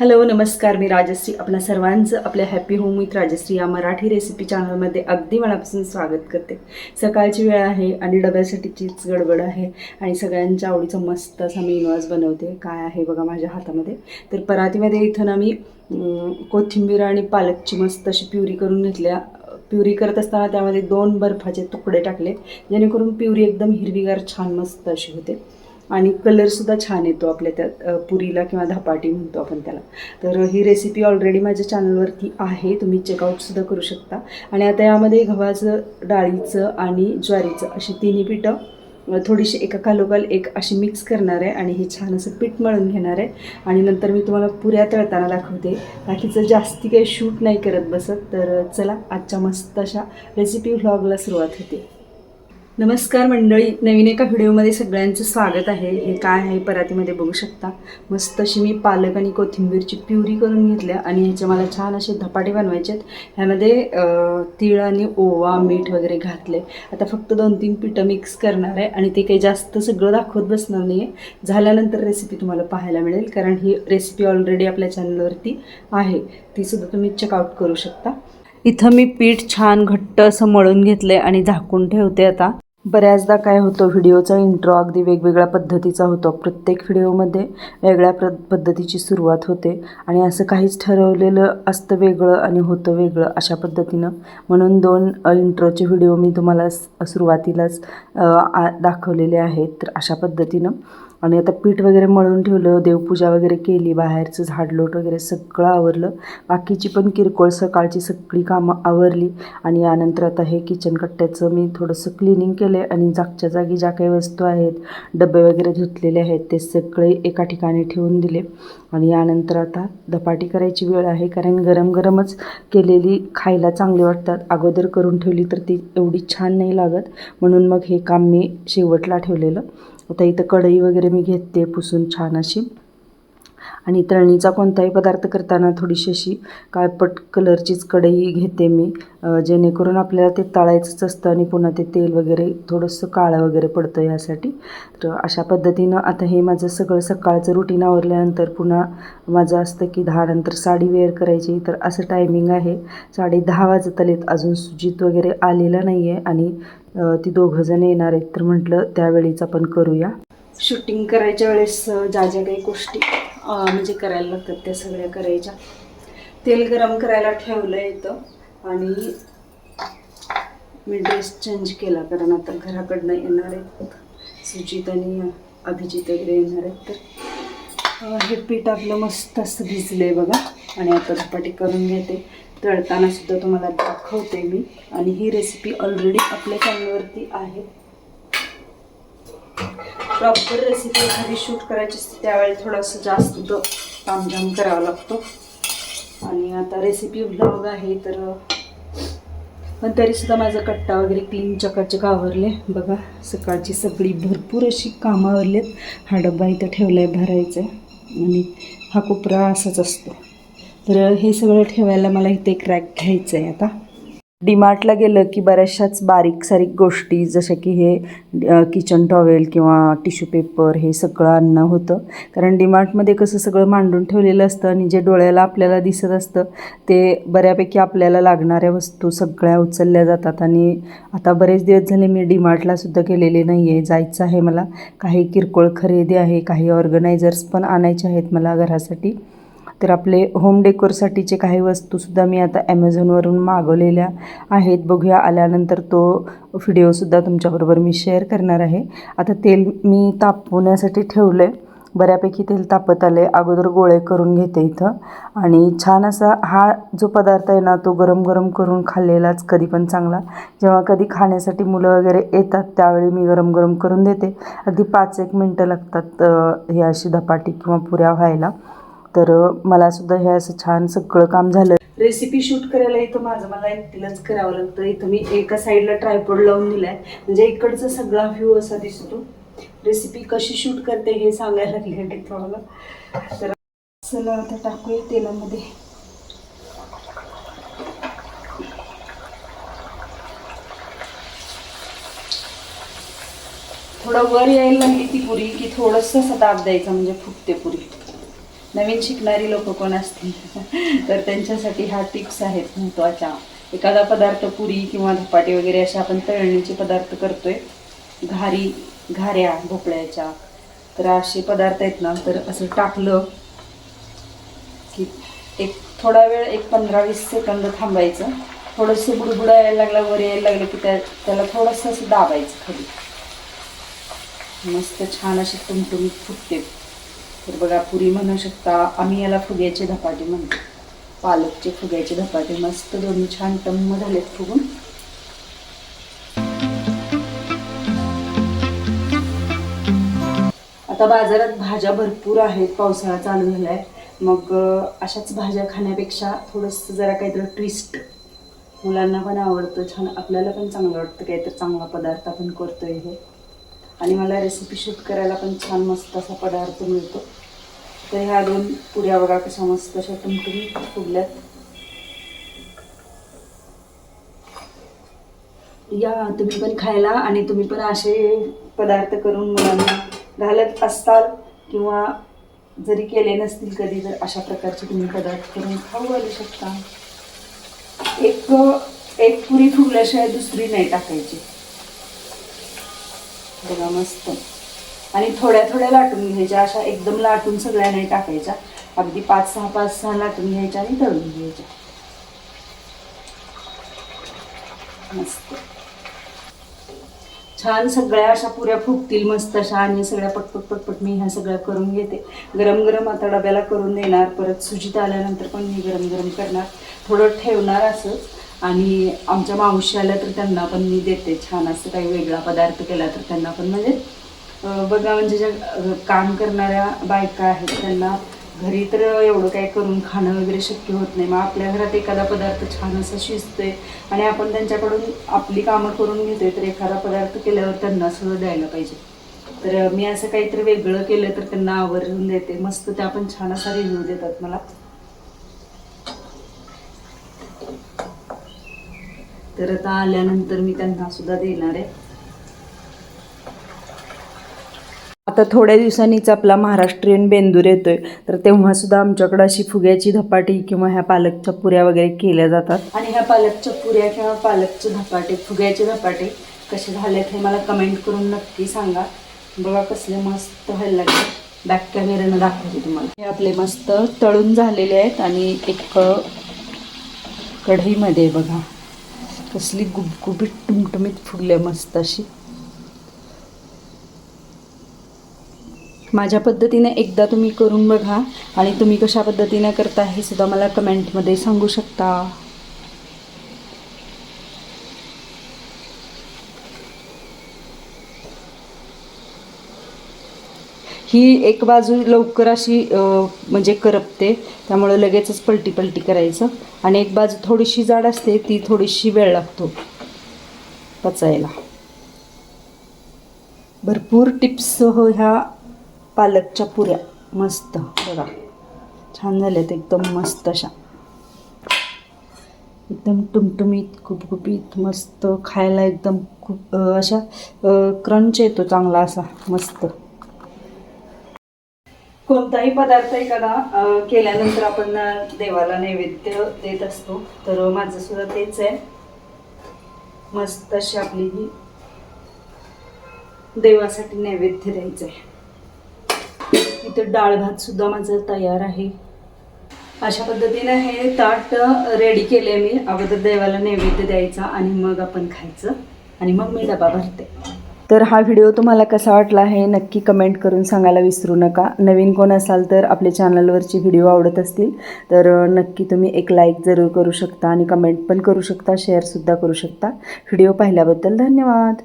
Hello नमस्कार मी राजश्री. आपल्या सर्वांचं आपल्या हॅपी होम विथ राजश्री या मराठी रेसिपी चॅनलमध्ये अगदी मनापासून स्वागत करते. सकाळची वेळ आहे आणि डब्यासाठीचीच गडबड आहे आणि सगळ्यांच्या आवडीचा मस्त असा मी इनवाज बनवते. काय आहे बघा माझ्या हातामध्ये? तर परातीमध्ये इथं ना मी कोथिंबीर आणि पालकची मस्त अशी प्युरी करून घेतल्या. प्युरी करत असताना त्यामध्ये दोन बर्फाचे तुकडे टाकले. जेणेकरून प्युरी एकदम हिरवीगार छान मस्त अशी होते. आणि कलरसुद्धा छान येतो आपल्या त्यात. पुरीला किंवा धपाटी म्हणतो आपण त्याला. तर ही रेसिपी ऑलरेडी माझ्या चॅनलवरती आहे. तुम्ही चेकआउटसुद्धा करू शकता. आणि आता यामध्ये गव्हाचं डाळीचं आणि ज्वारीचं अशी तिन्ही पिठं थोडीशी एका कालोकाल एक अशी मिक्स करणार आहे आणि हे छान असं पीठ मळून घेणार आहे. आणि नंतर मी तुम्हाला पुऱ्या तळताना दाखवते. बाकीचं जास्ती काही शूट नाही करत बसत. तर चला आजच्या मस्त अशा रेसिपी व्लॉगला सुरुवात होते. नमस्कार मंडळी नवीन एका व्हिडिओमध्ये सगळ्यांचं स्वागत आहे. हे काय आहे परातीमध्ये बघू शकता. मस्त अशी मी पालक आणि कोथिंबीरची प्युरी करून घेतल्या आणि ह्याचे मला छान असे धपाटे बनवायचे आहेत. ह्यामध्ये तीळ आणि ओवा मीठ वगैरे घातले आता फक्त दोन तीन पिठं मिक्स करणार आहे आणि ते काही जास्त सगळं दाखवत बसणार नाही आहे झाल्यानंतर रेसिपी तुम्हाला पाहायला मिळेल कारण ही रेसिपी ऑलरेडी आपल्या चॅनलवरती आहे. तीसुद्धा तुम्ही चेकआउट करू शकता. इथं मी पीठ छान घट्ट असं मळून घेतलं आहे आणि झाकून ठेवते आता. बऱ्याचदा काय होतं व्हिडिओचा इंट्रो अगदी वेगवेगळ्या पद्धतीचा होतो. प्रत्येक व्हिडिओमध्ये वेगळ्या प्र पद्धतीची सुरुवात होते आणि असं काहीच ठरवलेलं असतं वेगळं आणि होतं वेगळं अशा पद्धतीनं. म्हणून दोन इंट्रोचे व्हिडिओ मी तुम्हाला सुरुवातीलाच आ- दाखवलेले आहेत तर अशा पद्धतीनं. आणि आता पीठ वगैरे मळून ठेवलं देवपूजा वगैरे केली बाहेरचं झाडलोट वगैरे सगळं आवरलं. बाकीची पण किरकोळ सकाळची सगळी कामं आवरली आणि यानंतर आता हे किचन कट्ट्याचं मी थोडंसं क्लिनिंग केलं आहे आणि जागच्या जागी ज्या काही वस्तू आहेत डबे वगैरे धुतलेले आहेत ते सगळे एका ठिकाणी ठेवून दिले. आणि यानंतर आता धपाटी करायची वेळ आहे कारण गरम गरमच केलेली खायला चांगली वाटतात. अगोदर करून ठेवली तर ती एवढी छान नाही लागत. म्हणून मग हे काम मी शेवटला ठेवलेलं. आता इथं कढई वगैरे मी घेते पुसून छान अशी. आणि तळणीचा कोणताही पदार्थ करताना थोडीशी अशी काळपट कलरचीच कढई घेते मी जेणेकरून आपल्याला ते तळायचंच असतं आणि पुन्हा ते तेल वगैरे थोडंसं काळं वगैरे पडतं यासाठी. तर अशा पद्धतीनं आता हे माझं सगळं सकाळचं रुटीन आवरल्यानंतर पुन्हा माझं असतं की दहानंतर साडी वेअर करायची. तर असं टायमिंग आहे. साडे दहा वाजत आलेत. अजून सुजित वगैरे आलेला नाही आहे आणि ती दोघंजण येणार आहेत. तर म्हटलं त्यावेळीच आपण करूया. शूटिंग करायच्या वेळेस ज्या ज्या काही गोष्टी म्हणजे करायला लागतात त्या सगळ्या करायच्या. तेल गरम करायला ठेवलं येतं आणि मी ड्रेस चेंज केला कारण आता घराकडनं येणार आहेत. सुजित आणि अभिजित वगैरे येणार आहेत तर हे पीठ आपलं मस्त असं भिजलं आहे बघा. आणि आता धपाटी करून घेते. तळताना सुद्धा तुम्हाला दाखवते मी. आणि ही रेसिपी ऑलरेडी आपल्या चॅनलवरती आहे. प्रॉपर रेसिपी एखादी शूट करायची असते त्यावेळी थोडंसं जास्त तामझाम करावा लागतो. आणि आता रेसिपी ब्लॉग आहे तर पण तरीसुद्धा माझा कट्टा वगैरे क्लीन चकाचक आवरले. बघा सकाळची सगळी भरपूर अशी कामं आवरलेत. हा डब्बा इथं ठेवला आहे भरायचा. आणि हा कोपरा असाच असतो. तर हे सगळं ठेवायला मला इथे एक रॅक घ्यायचं आहे आता. डीमार्टला गेलं की बऱ्याचशाच बारीक सारीक गोष्टी जसं की हे किचन टॉवेल किंवा टिश्यू पेपर हे सगळं आणणं होतं. कारण डीमार्टमध्ये कसं सगळं मांडून ठेवलेलं असतं आणि जे डोळ्याला आपल्याला दिसत असतं ते बऱ्यापैकी आपल्याला लागणाऱ्या वस्तू सगळ्या उचलल्या जातात. आणि आता बरेच दिवस झाले मी डीमार्टलासुद्धा गेलेले नाही आहे जायचं आहे मला. काही किरकोळ खरेदी आहे काही ऑर्गनायझर्स पण आणायचे आहेत मला घरासाठी. तर आपले होम डेकोरसाठीचे काही वस्तूसुद्धा मी आता ॲमेझॉनवरून मागवलेल्या आहेत. बघूया आल्यानंतर तो व्हिडिओसुद्धा तुमच्याबरोबर मी शेअर करणार आहे. आता तेल मी तापवण्यासाठी ठेवलं आहे बऱ्यापैकी तेल तापत आलं आहे अगोदर गोळे करून घेते इथं. आणि छान असा हा जो पदार्थ आहे ना तो गरम गरम करून खाल्लेलाच कधी पण चांगला. जेव्हा कधी खाण्यासाठी मुलं वगैरे येतात त्यावेळी मी गरम गरम करून देते. अगदी पाच एक मिनटं लागतात हे अशी धपाटी किंवा पुऱ्या व्हायला. तर मला सुद्धा हे असं छान सगळं काम झालं. रेसिपी शूट करायला इथं माझं मला एकटीलाच करावं लागतं. इथं मी एका साईडला ट्रायपॉड लावून दिलाय. म्हणजे इकडचा सगळा व्ह्यू असा दिसतो. रेसिपी कशी शूट करते हे सांगायला लागले तुम्हाला. तर चला आता टाकूया तेलामध्ये. थोडं वर यायला लागली ती पुरी की थोडंसं असं दाब द्यायचा म्हणजे फुटते पुरी. नवीन शिकणारी लोक कोण असतील? तर त्यांच्यासाठी हा टिप्स आहेत महत्त्वाच्या. एखादा पदार्थ पुरी किंवा धपाटे वगैरे असे आपण तळणीचे पदार्थ करतोय. घारी घाऱ्या भोपळ्याच्या. तर असे पदार्थ आहेत ना तर असं टाकलं की एक थोडा वेळ एक पंधरा वीस सेकंद थांबायचं. थोडंसं बुडबुडा यायला लागला वर यायला लागलं की त्या त्याला थोडंसं असं दाबायचं खाली. मस्त छान अशी टुमटुमीत फुटते. तर बघा पुरी म्हणू शकता आम्ही याला फुग्याचे धपाटे म्हणतो. पालकचे फुग्याचे धपाटे मस्त दोन्ही छान टम्म झालेत फुगून. आता बाजारात भाज्या भरपूर आहेत पावसाळा चालू झालाय. मग अशाच भाज्या खाण्यापेक्षा थोडंसं जरा काहीतरी ट्विस्ट मुलांना पण आवडतं छान आपल्याला पण चांगलं वाटतं काहीतरी चांगला पदार्थ आपण करतोय हे. आणि मला रेसिपी शूट करायला पण छान मस्त असा पदार्थ मिळतो. तर ह्या दोन पुऱ्या बघा कशा मस्त अशा टुमटुमी फुगल्यात. या तुम्ही पण खायला आणि तुम्ही पण असे पदार्थ करून मुलांना घालत असताल किंवा जरी केले नसतील कधी तर अशा प्रकारचे तुम्ही पदार्थ करून खाऊ घालू शकता. एक एक पुरी फुगल्याशिवाय दुसरी नाही टाकायची. बघा मस्त आणि थोड्या थोड्या लाटून घ्यायच्या अशा एकदम लाटून सगळ्या नाही टाकायच्या. अगदी पाच सहा पाच सहा लाटून घ्यायच्या आणि तळून घ्यायच्या. मस्त. छान सगळ्या अशा पुऱ्या फुगतील मस्त अशा आणि सगळ्या पटपट पटपट मी ह्या सगळ्या करून घेते. गरम गरम आता डब्याला करून देणार परत सुजित आल्यानंतर पण मी गरम गरम करणार. थोडं ठेवणार असंच. आणि आमच्या मावशी आल्या तर त्यांना पण मी देते. छान असं काही वेगळा पदार्थ केला तर त्यांना पण. म्हणजे बघा म्हणजे ज्या काम करणाऱ्या बायका आहेत त्यांना घरी तर एवढं काय करून खाणं वगैरे शक्य होत नाही. मग आपल्या घरात एखादा पदार्थ छान असा शिजतोय आणि आपण त्यांच्याकडून आपली कामं करून घेतोय तर एखादा पदार्थ केल्यावर त्यांना सुद्धा द्यायला पाहिजे. तर मी असं काहीतरी वेगळं केलं तर त्यांना आवर्जून देते. मस्त त्या पण छान असा रिव्ह्यू देतात मला. तर आता आल्यानंतर मी त्यांना सुद्धा देणार आहे. आता थोड्या दिवसांनीच आपला महाराष्ट्रीयन बेंदूर येतोय. तर तेव्हा सुद्धा आमच्याकडे अशी फुग्याची धपाटी किंवा ह्या पालकच्या पुऱ्या वगैरे केल्या जातात. आणि ह्या पालकच्या पुऱ्या किंवा पालकचे धपाटे फुग्याचे धपाटे कसे झालेत हे मला कमेंट करून नक्की सांगा. बघा कसले मस्त व्हायला लागले. बॅक कॅमेऱ्यानं दाखवते तुम्हाला. हे आपले मस्त तळून झालेले आहेत आणि एक कढईमध्ये बघा. कसली गुबगुबीत टुमटुमीत फुगल्या मस्त अशी माझ्या पद्धतीने एकदा तुम्ही करून बघा आणि तुम्ही कशा पद्धतीने करता हे सुद्धा मला कमेंटमध्ये सांगू शकता. ही एक बाजू लवकर अशी म्हणजे करपते. त्यामुळे लगेचच पलटी पलटी करायचं. आणि एक बाजू थोडीशी जाड असते ती थोडीशी वेळ लागतो पचायला. भरपूर टिप्ससह हो ह्या पालकच्या पुऱ्या. मस्त बघा. छान झाल्यात एकदम मस्त अशा. एकदम टुमटुमीत गुपगुपीत मस्त. खायला एकदम खूप अशा क्रंच येतो चांगला असा मस्त. कोणताही पदार्थ एखादा केल्यानंतर आपण देवाला नैवेद्य देत असतो. तर माझं सुद्धा तेच आहे. मस्त अशी आपली ही देवासाठी नैवेद्य द्यायचं आहे. इथं डाळ भात सुद्धा माझं तयार आहे. अशा पद्धतीने हे ताट रेडी केले मी. अगोदर देवाला नैवेद्य द्यायचा आणि मग आपण खायचं. आणि मग मी डबा भरते. तर हा व्हिडिओ तुम्हाला कसा वाटला आहे नक्की कमेंट करून सांगायला विसरू नका. नवीन कोण असाल तर आपल्या चॅनलवरची व्हिडिओ आवडत असतील तर नक्की तुम्ही एक लाईक जरूर करू शकता आणि कमेंट पण करू शकता शेअरसुद्धा करू शकता. व्हिडिओ पाहिल्याबद्दल धन्यवाद.